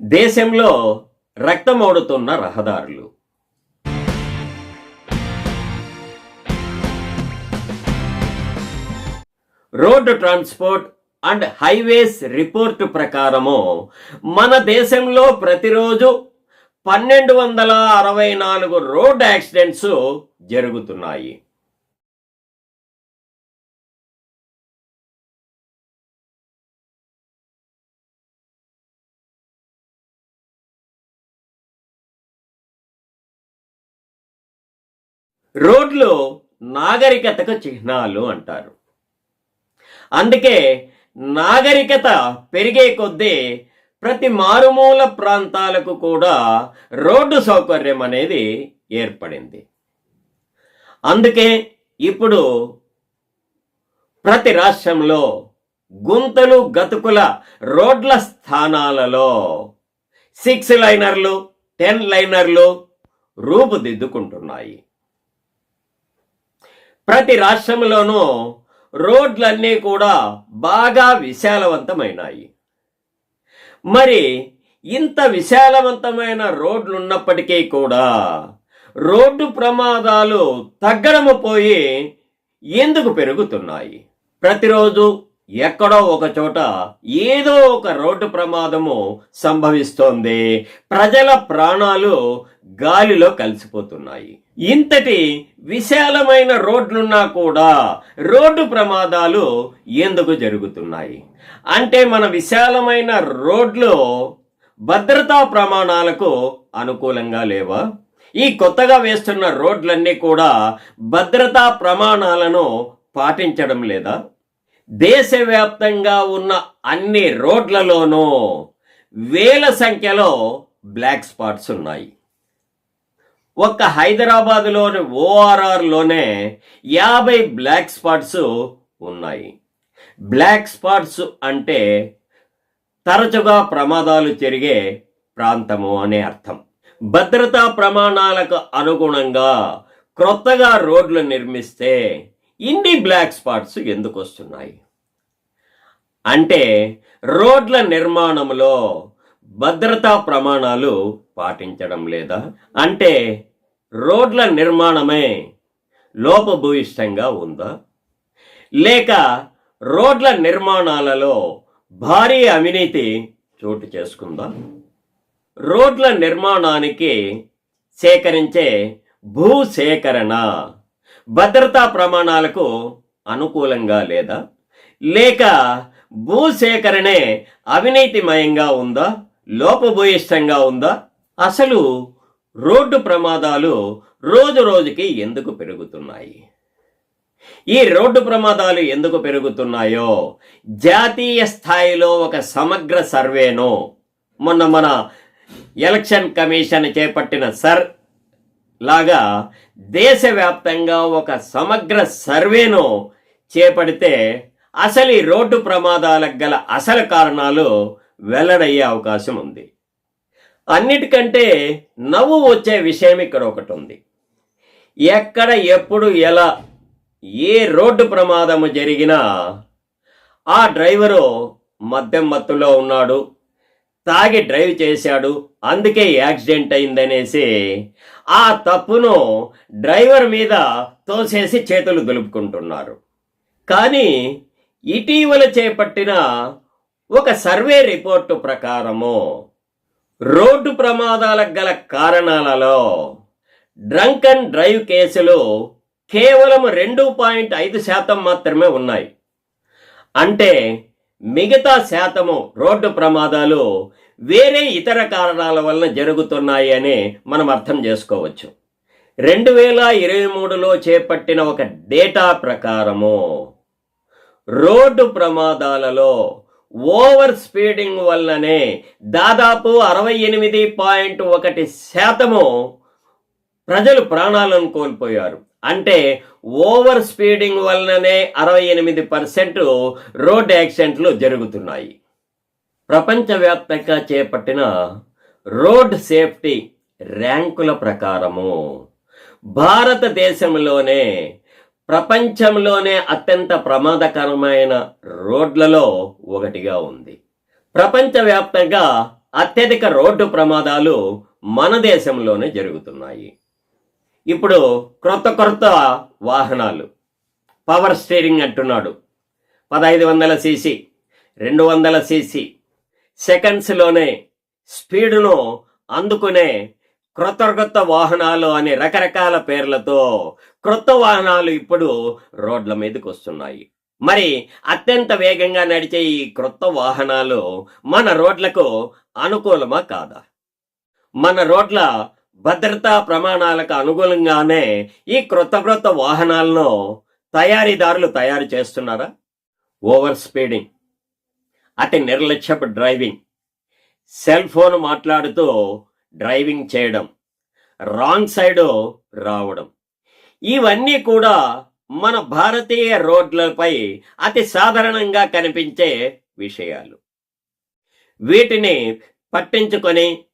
దేశంలో రక్తమోడుతున్న రహదారులు. Road transport and highways report ప్రకారము మన దేశంలో ప్రతిరోజు పన్నెండు వందల అరవై నాలుగు రోడ్ యాక్సిడెంట్స్ జరుగుతున్నాయి. రోడ్లు నాగరికతకు చిహ్నాలు అంటారు. అందుకే నాగరికత పెరిగే కొద్దీ ప్రతి మారుమూల ప్రాంతాలకు కూడా రోడ్డు సౌకర్యం అనేది ఏర్పడింది. అందుకే ఇప్పుడు ప్రతి రాష్ట్రంలో గుంతలు గతుకుల రోడ్ల స్థానాలలో సిక్స్ లైనర్లు టెన్ లైనర్లు రూపుదిద్దుకుంటున్నాయి. ప్రతి రాష్ట్రంలోనూ రోడ్లన్నీ కూడా బాగా విశాలవంతమైనాయి. మరి ఇంత విశాలవంతమైన రోడ్లు ఉన్నప్పటికీ కూడా రోడ్డు ప్రమాదాలు తగ్గడము పోయి ఎందుకు పెరుగుతున్నాయి? ప్రతిరోజు ఎక్కడో ఒక చోట ఏదో ఒక రోడ్డు ప్రమాదము సంభవిస్తోంది. ప్రజల ప్రాణాలు గాలిలో కలిసిపోతున్నాయి. ఇంతటి విశాలమైన రోడ్లున్నా కూడా రోడ్డు ప్రమాదాలు ఎందుకు జరుగుతున్నాయి? అంటే మన విశాలమైన రోడ్లు భద్రతా ప్రమాణాలకు అనుకూలంగా లేవా? ఈ కొత్తగా వేస్తున్న రోడ్లన్నీ కూడా భద్రతా ప్రమాణాలను పాటించడం లేదా? దేశవ్యాప్తంగా ఉన్న అన్ని రోడ్లలోనూ వేల సంఖ్యలో బ్లాక్ స్పాట్స్ ఉన్నాయి. ఒక్క హైదరాబాద్లోని ఓఆర్ఆర్లోనే యాభై బ్లాక్ స్పాట్స్ ఉన్నాయి. బ్లాక్ స్పాట్స్ అంటే తరచుగా ప్రమాదాలు జరిగే ప్రాంతము అనే అర్థం. భద్రతా ప్రమాణాలకు అనుగుణంగా క్రొత్తగా రోడ్లు నిర్మిస్తే ఇన్ని బ్లాక్ స్పాట్స్ ఎందుకు వస్తున్నాయి? అంటే రోడ్ల నిర్మాణంలో భద్రతా ప్రమాణాలు పాటించడం లేదా? అంటే రోడ్ల నిర్మాణమే లోపభూయిష్టంగా ఉందా? లేక రోడ్ల నిర్మాణాలలో భారీ అవినీతి చోటు చేసుకుందా? రోడ్ల నిర్మాణానికి సేకరించే భూ సేకరణ భద్రతా ప్రమాణాలకు అనుకూలంగా లేదా? లేక భూ సేకరణే అవినీతిమయంగా ఉందా? లోపభూయిష్టంగా ఉందా? అసలు రోడ్డు ప్రమాదాలు రోజు రోజుకి ఎందుకు పెరుగుతున్నాయి? ఈ రోడ్డు ప్రమాదాలు ఎందుకు పెరుగుతున్నాయో? జాతీయ స్థాయిలో ఒక సమగ్ర సర్వేను మొన్న మన ఎలక్షన్ కమిషన్ చేపట్టిన సర్ లాగా దేశవ్యాప్తంగా ఒక సమగ్ర సర్వేను చేపడితే అసలు ఈ రోడ్డు ప్రమాదాలకు గల అసలు కారణాలు వెల్లడయ్యే అవకాశం ఉంది. అన్నిటికంటే నవ్వు వచ్చే విషయం ఇక్కడ ఒకటి ఉంది ఎక్కడ ఎప్పుడు ఎలా ఏ రోడ్డు ప్రమాదము జరిగినా ఆ డ్రైవరు మద్యం మత్తులో ఉన్నాడు తాగి డ్రైవ్ చేశాడు అందుకే యాక్సిడెంట్ అయిందనేసి ఆ తప్పును డ్రైవర్ మీద తోసేసి చేతులు దులుపుకుంటున్నారు. కానీ ఇటీవల చేపట్టిన ఒక సర్వే రిపోర్టు ప్రకారము రోడ్డు ప్రమాదాలకు గల కారణాలలో డ్రంక్ అండ్ డ్రైవ్ కేసులు కేవలం రెండు పాయింట్ ఐదు శాతం మాత్రమే ఉన్నాయి. అంటే మిగతా శాతము రోడ్డు ప్రమాదాలు వేరే ఇతర కారణాల వలన జరుగుతున్నాయి అని మనం అర్థం చేసుకోవచ్చు. రెండు వేల ఇరవై మూడులో చేపట్టిన ఒక డేటా ప్రకారము రోడ్డు ప్రమాదాలలో ఓవర్ స్పీడింగ్ వల్లనే దాదాపు అరవై ఎనిమిది పాయింట్ ఒకటి శాతము ప్రజలు ప్రాణాలను కోల్పోయారు. అంటే ఓవర్ స్పీడింగ్ వలననే అరవై ఎనిమిది పర్సెంట్ రోడ్ యాక్సిడెంట్లు జరుగుతున్నాయి. ప్రపంచవ్యాప్తంగా చేపట్టిన రోడ్ సేఫ్టీ ర్యాంకుల ప్రకారము భారతదేశంలోనే ప్రపంచంలోనే అత్యంత ప్రమాదకరమైన రోడ్లలో ఒకటిగా ఉంది. ప్రపంచవ్యాప్తంగా అత్యధిక రోడ్డు ప్రమాదాలు మన దేశంలోనే జరుగుతున్నాయి. ఇప్పుడు క్రొత్త క్రొత్త వాహనాలు. పవర్ స్టీరింగ్ అంటున్నాడు. పదహైదు వందల సీసీ రెండు వందల సీసీ. సెకండ్స్లోనే స్పీడును అందుకునే క్రొత్త క్రొత్త వాహనాలు అనే రకరకాల పేర్లతో క్రొత్త వాహనాలు ఇప్పుడు రోడ్ల మీదకి వస్తున్నాయి. మరి అత్యంత వేగంగా నడిచే ఈ క్రొత్త వాహనాలు మన రోడ్లకు అనుకూలమా కాదా? మన రోడ్ల భద్రతా ప్రమాణాలకు అనుగుణంగానే ఈ క్రొత్త క్రొత్త వాహనాలను తయారీదారులు తయారు చేస్తున్నారా? ఓవర్ స్పీడింగ్ అతి నిర్లక్ష్యపు డ్రైవింగ్ సెల్ ఫోన్ మాట్లాడుతూ డ్రైవింగ్ చేయడం రాంగ్ సైడ్ రావడం. ఇవన్నీ కూడా మన భారతీయ రోడ్లపై అతి సాధారణంగా కనిపించే విషయాలు. వీటిని పట్టించుకొని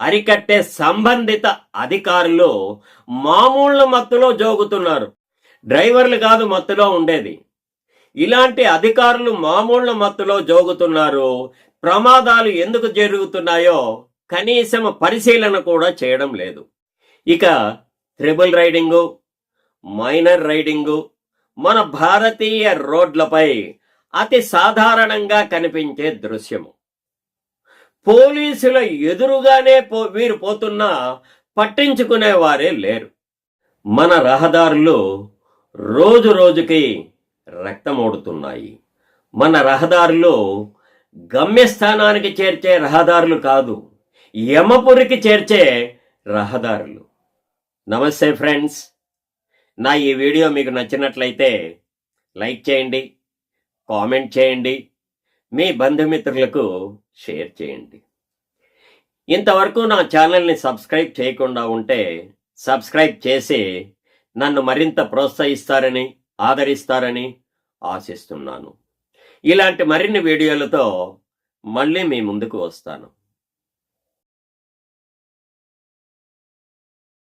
అరికట్టే సంబంధిత అధికారులు మామూలు మత్తులో జోగుతున్నారు. డ్రైవర్లు కాదు మత్తులో ఉండేది. ఇలాంటి అధికారులు మామూలు మత్తులో జోగుతున్నారు. ప్రమాదాలు ఎందుకు జరుగుతున్నాయో కనీసం పరిశీలన కూడా చేయడం లేదు. ఇక ట్రిబుల్ రైడింగు మైనర్ రైడింగు మన భారతీయ రోడ్లపై అతి సాధారణంగా కనిపించే దృశ్యము. పోలీసుల ఎదురుగానే పో వీరు పోతున్నా పట్టించుకునేవారే లేరు. మన రహదారులు రోజు రోజుకి రక్తమోడుతున్నాయి. మన రహదారులు గమ్యస్థానానికి చేర్చే రహదారులు కాదు. యమపురికి చేర్చే రహదారులు. నమస్తే ఫ్రెండ్స్. నా ఈ వీడియో మీకు నచ్చినట్లయితే లైక్ చేయండి కామెంట్ చేయండి మీ బంధుమిత్రులకు షేర్ చేయండి. ఇంతవరకు నా ఛానల్ని సబ్స్క్రైబ్ చేయకుండా ఉంటే సబ్స్క్రైబ్ చేసి నన్ను మరింత ప్రోత్సహిస్తారని ఆదరిస్తారని ఆశిస్తున్నాను. ఇలాంటి మరిన్ని వీడియోలతో మళ్ళీ మీ ముందుకు వస్తాను.